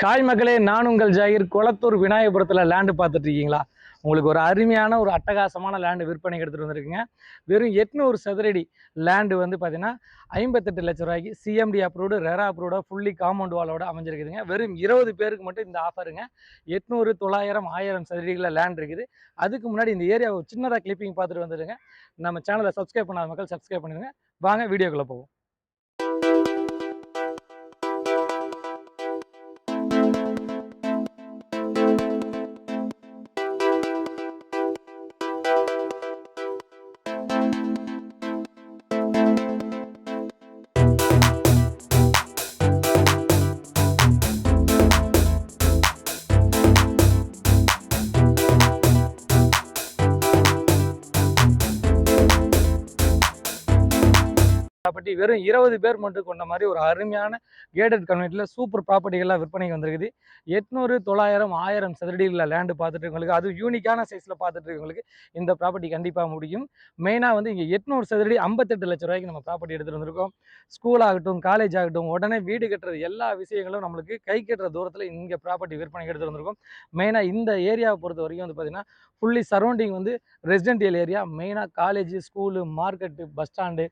Hi மக்களே நான் உங்கள் ஜாகிர். குளத்தூர் விநாயகபுரத்தில் லேண்டு பார்த்துட்டு இருக்கீங்களா உங்களுக்கு ஒரு அருமையான ஒரு அட்டகாசமான லேண்டு விற்பனைக்கு எடுத்துகிட்டு வந்திருக்குங்க. வெறும் எட்நூறு சதுரடி லேண்டு வந்து பார்த்தீங்கன்னா ஐம்பத்தெட்டு லட்ச ரூபாய்க்கு சிஎம்டி அப்ரூவ்டு ரெரா அப்ரூவோட ஃபுல்லி காம்பவுண்ட் வாலோட அமைஞ்சிருக்குதுங்க. வெறும் இருபது பேருக்கு மட்டும் இந்த ஆஃபருங்க எட்நூறு தொள்ளாயிரம் ஆயிரம் சதுரடிகளில் லேண்ட் இருக்குது. அதுக்கு முன்னாடி இந்த ஏரியாவை சின்னதாக கிளிப்பிங் பார்த்துட்டு வந்துடுங்க. நம்ம சேனலை சப்ஸ்கிரைப் பண்ணாத மக்கள் சப்ஸ்கிரைப் பண்ணிடுங்க. வாங்க வீடியோக்குள்ளே போவோம். ப்ராப்பர்ட்டி வெறும் இருபது பேர் மட்டும் கொண்ட மாதிரி ஒரு அருமையான கேட்டட் கம்யூனிட்டியில் சூப்பர் ப்ராப்பர்ட்டிகள்லாம் விற்பனைக்கு வந்திருக்குது. எட்நூறு தொள்ளாயிரம் ஆயிரம் சதுரடிகளில் லேண்டு பார்த்துட்டு இருக்கவங்களுக்கு அது யூனிக்கான சைஸில் பார்த்துட்டு இருக்கவங்களுக்கு இந்த ப்ராப்பர்ட்டி கண்டிப்பாக முடியும். மெயினாக வந்து இங்கே எட்நூறு சதுரடி ஐம்பத்தெட்டு லட்ச ரூபாய்க்கு நம்ம ப்ராப்பர்ட்டி எடுத்துகிட்டு வந்திருக்கோம். ஸ்கூல் ஆகட்டும் காலேஜ் ஆகட்டும் உடனே வீடு கட்டுறது எல்லா விஷயங்களும் நம்மளுக்கு கை கட்டுற தூரத்தில் இங்கே ப்ராப்பர்ட்டி விற்பனைக்கு எடுத்துகிட்டு வந்திருக்கோம். மெயினாக இந்த ஏரியாவை பொறுத்த வரைக்கும் வந்து பார்த்திங்கன்னா ஃபுல்லி சரௌண்டிங் வந்து ரெசிடென்டியல் ஏரியா மெயினாக college school market bus stand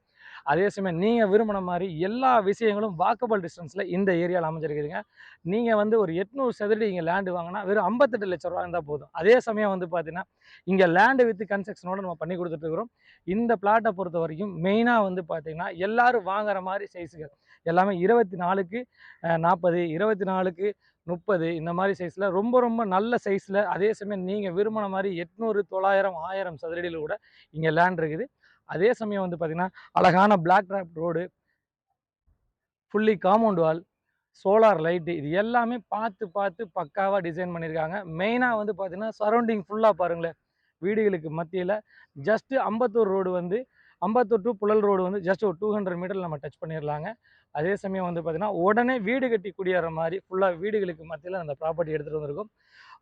அதே சமயம் நீங்கள் விரும்பின மாதிரி எல்லா விஷயங்களும் வாக்கபிள் டிஸ்டன்ஸில் இந்த ஏரியாவில் அமைஞ்சிருக்கிறீங்க நீங்கள் வந்து ஒரு எட்நூறு சதுரடி இங்கே லேண்டு வாங்கினா வெறும் ஐம்பத்தெட்டு லட்ச ரூபா இருந்தால் போதும். அதே சமயம் வந்து பார்த்தீங்கன்னா இங்கே லேண்டு வித் கன்ஸ்ட்ரக்ஷனோட நம்ம பண்ணி கொடுத்துட்ருக்குறோம் இந்த பிளாட்டை பொறுத்த வரைக்கும் மெயினாக வந்து பார்த்தீங்கன்னா எல்லாரும் வாங்குற மாதிரி சைஸுகள் எல்லாமே இருபத்தி நாலுக்கு நாற்பது இருபத்தி நாலுக்கு முப்பது இந்த மாதிரி சைஸில் ரொம்ப ரொம்ப நல்ல சைஸில் அதே சமயம் நீங்கள் விரும்பின மாதிரி எட்நூறு தொள்ளாயிரம் ஆயிரம் சதுரடியில் கூட இங்கே லேண்ட் இருக்குது. அதே சமயம் வந்து பார்த்திங்கன்னா அழகான black top road fully compound wall solar light இது எல்லாமே பார்த்து பார்த்து பக்காவாக டிசைன் பண்ணியிருக்காங்க மெயினாக வந்து பார்த்திங்கன்னா சரௌண்டிங் ஃபுல்லாக பாருங்களேன். வீடுகளுக்கு மத்தியில் ஜஸ்ட்டு அம்பத்தூர் ரோடு வந்து அம்பத்தூர் டு புழல் ரோடு வந்து ஜஸ்ட் ஒரு டூ ஹண்ட்ரட் மீட்டர் நம்ம டச் பண்ணிடலாங்க அதே சமயம் வந்து பார்த்திங்கன்னா உடனே வீடு கட்டி குடியேற மாதிரி ஃபுல்லாக வீடுகளுக்கு மத்தியில் அந்த ப்ராப்பர்ட்டி எடுத்துகிட்டு வந்திருக்கும்.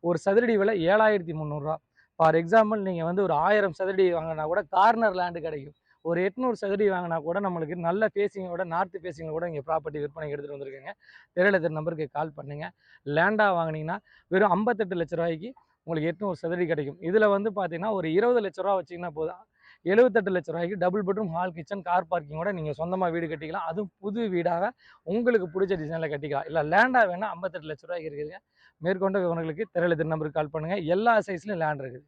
ஒரு சதுரடி விலை ஏழாயிரத்தி முந்நூறுரூவா ஃபார் எக்ஸாம்பிள் நீங்கள் வந்து ஒரு ஆயிரம் சதுரடி வாங்கினா கூட கார்னர் லேண்டு கிடைக்கும். ஒரு எட்நூறு சதுரடி வாங்கினா கூட நம்மளுக்கு நல்ல ஃபேஸிங்கோட நார்த்து ஃபேஸிங்கில் கூட இங்கே ப்ராப்பர்ட்டி விற்பனை எடுத்துகிட்டு வந்திருக்கேங்க. திரையிலத்தர் நம்பருக்கு கால் பண்ணுங்கள் லேண்டாக வாங்கினீங்கன்னா வெறும் ஐம்பத்தெட்டு லட்ச ரூபாய்க்கு உங்களுக்கு எட்நூறு சதுரடி கிடைக்கும். இதில் வந்து பார்த்தீங்கன்னா ஒரு இருபது லட்ச ரூபா வச்சிங்கன்னா போதும். எழுபத்தெட்டு லட்ச ரூபாய்க்கு double bedroom hall kitchen car பார்க்கிங்கோட நீங்கள் சொந்தமாக வீடு கட்டிக்கலாம். அதுவும் புது வீடாக உங்களுக்கு பிடிச்ச டிசைனில் கட்டிக்கலாம். இல்லை லேண்டாக வேணால் ஐம்பத்தெட்டு லட்ச ரூபாய்க்கு இருக்குதுங்க. மேற்கொண்ட விவரங்களுக்கு திரையில நம்பருக்கு கால் பண்ணுங்கள் எல்லா சைஸ்லையும் லேண்ட் இருக்குது.